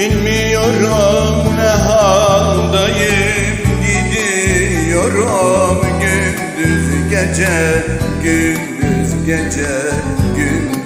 Bilmiyorum ne haldayım Gidiyorum gündüz gece Gündüz gece Gündüz